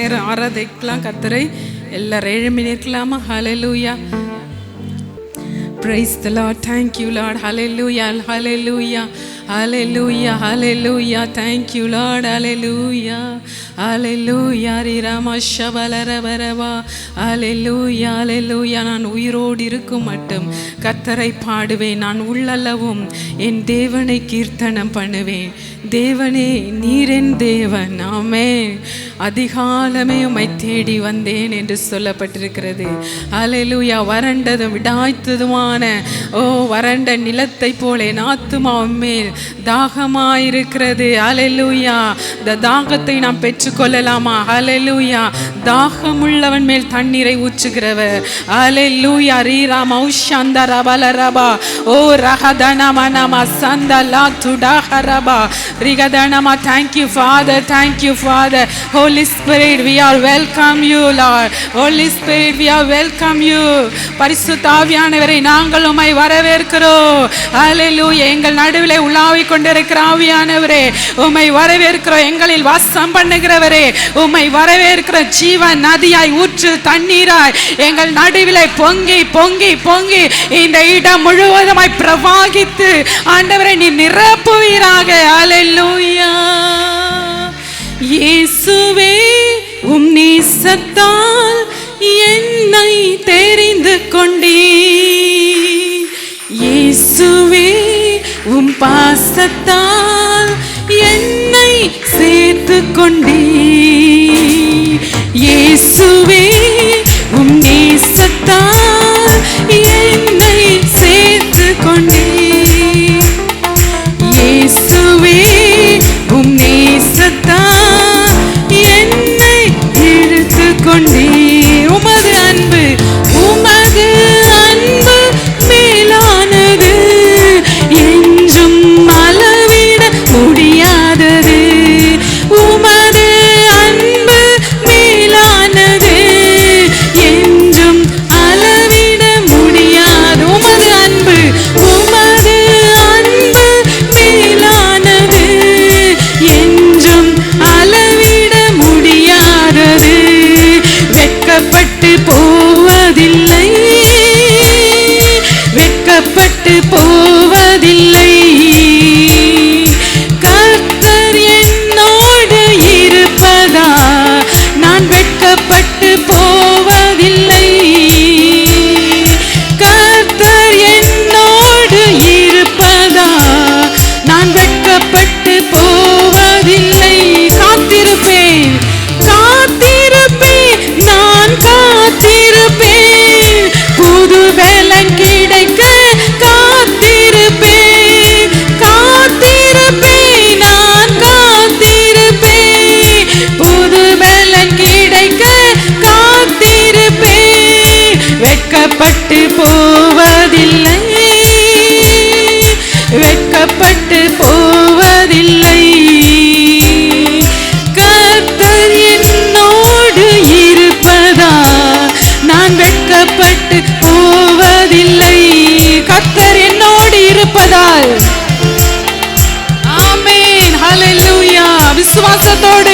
நேரம் ஆராதைக்கலாம் கத்தரை எல்லாரும் எழுமி நிற்கலாமா hallelujah praise the lord thank you lord hallelujah hallelujah Hallelujah. Hallelujah. Hallelujah. Thank you, Lord. Hallelujah. Hallelujah. Rirama shabalarabara. Hallelujah. Hallelujah. நான் உயிரோடு இருக்கும் மட்டும் கத்தரை பாடுவேன் நான் உள்ளளவும் என் தேவனை கீர்த்தனம் பண்ணுவேன் தேவனே நீரென் தேவன் ஆமே அதிகாலமே உம்மை தேடி வந்தேன் என்று சொல்லப்பட்டிருக்கிறது அலையலூயா வறண்டதும் விடாய்த்ததுமான ஓ வறண்ட நிலத்தை போல என் ஆத்துமா மேல் தாகமாயிருக்கிறது. அலையலூயா இந்த தாகத்தை நாம் பெற்றுக்கொள்ளலாமா? அலையலூயா தாகமுள்ளவன் மேல் தண்ணீரை ஊற்றுகிறவர். அலையலூயா ரீரா மௌஷந்த ரபல ரபா. ஓ ரஹதனம நம சந்த லா துடாஹரபா ரிகதனமா thank you father thank you father holy spirit we are welcome you welcome holy spirit we are welcome you பரிசு தாவியானவரை நாங்கள் உமை வரவேற்கிறோம். ஹalleluya எங்கள் நடுவிலே உலாவிக் கொண்டிருக்கிற ஆவியானவரே உம்மை வரவேற்கிறோம் எங்களில் வாசம் பண்ணுகிறவரே உம்மை வரவேற்கிற ஜீவன் நதியாய் ஊற்று தண்ணீராய் எங்கள் நடுவிலை பொங்கி பொங்கி பொங்கி இந்த இடம் முழுவதுமாய் பிரவாகித்து ஆண்டவரை நீ நிரப்புவீராக. ஹalleluya இயேசுவே உம் நேசத்தால் என்னை தெரிந்து கொண்டீ இயேசுவே உம் பாசத்தால் என்னை சேர்த்து கொண்டே இயேசுவே நான் போவதில்லை. கத்தர் என்னோடு இருப்பதால். ஆமேன். ஹalleluya. விசுவாசத்தோடு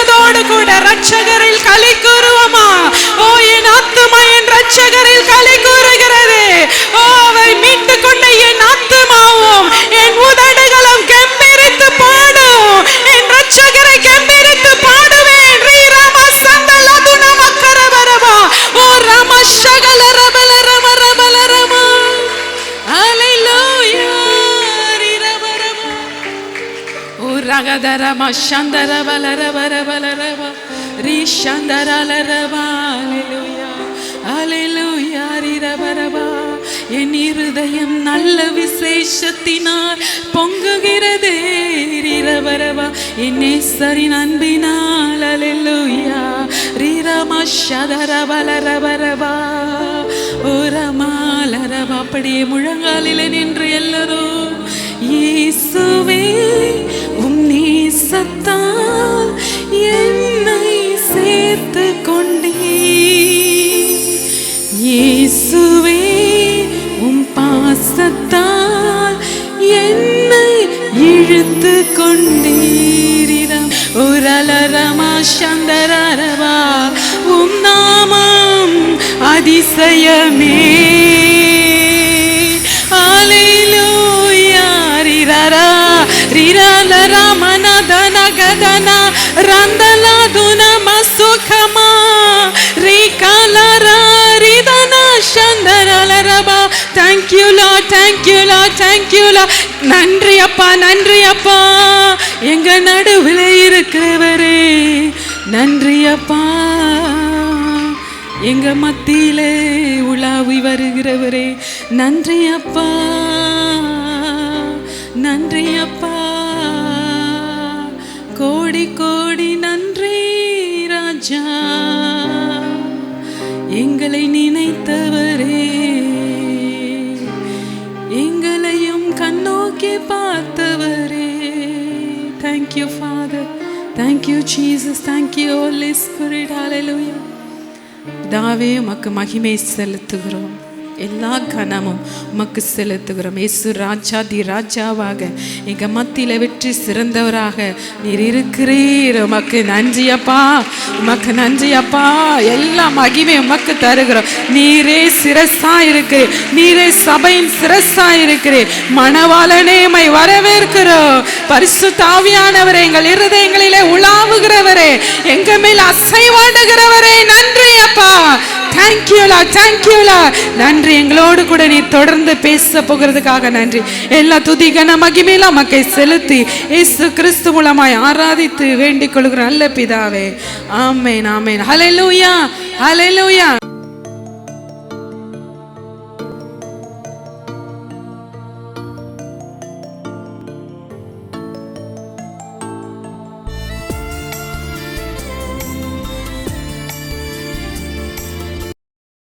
ദൈവത്തോടുകൂടെ രക്ഷകരിൽ കലിക്കുക ரகதரம சந்தர வலர வர பலரவ ரீ சந்தர லரவ ஹalleluya ஹalleluya ரீ என் இருதயம் நல்ல விசேஷத்தினால் பொங்குகிறது ரீரபரவா என் நேசரின் அன்பினால் ஹalleluya ரீரம சதர பலரபரவா ஓரமாலரவா அப்படியே முழங்காலில் நின்று எல்லோரும் இயேசுவே உம் நேசத்தால் என்னை சேர்த்து கொண்டே இயேசுவே உம் பாசத்தால் என்னை இழுத்து கொண்டீரிடம். ஒரு அலரமா சந்தரவா உம் நாமம் அதிசயமே. தேங்க் Lord, thank you நன்றி அப்பா நன்றி அப்பா. எங்க நடுவில் இருக்கிறவரே. நன்றி அப்பா. எங்க மத்தியிலே உலாவி வருகிறவரே. நன்றி அப்பா. நன்றி அப்பா. கோடி கோடி நன்றி ராஜா. எங்களை நினைத்த Thank you, Father. Thank you, Jesus. Thank you, Holy Spirit. Hallelujah. தாவே உமக்கு மகிமை செலுத்துகிறோம் எல்லா கனமும் உமக்கு செலுத்துகிறோம். இயேசு ராஜா தி ராஜாவாக எங்கள் மத்தியில் வெற்றி சிறந்தவராக நீர் இருக்கிறீர். உமக்கு நன்றி அப்பா உமக்கு நன்றி அப்பா. எல்லா மகிமை உமக்கு தருகிறோம். நீரே சிரசா இருக்கு நீரே சபையின் சிரசா இருக்கிறே மணவாளனே உம்மை வரவேற்கிறோம். பரிசு தாவியானவரே எங்கள் இருதயங்களிலே உலாவுகிறவரே எங்க மேல் அசைவாடுகிறவரே நன்றி அப்பா. தேங்க்யூலா தேங்க்யூலா நன்றி. எங்களோடு கூட நீ தொடர்ந்து பேச போகிறதுக்காக நன்றி. எல்லா துதி கன மகிமையில மக்கை செலுத்தி இயேசு கிறிஸ்து மூலமாய் ஆராதித்து வேண்டிக் கொள்கிற நல்ல பிதாவே. ஆமேன் ஆமேன். Hallelujah hallelujah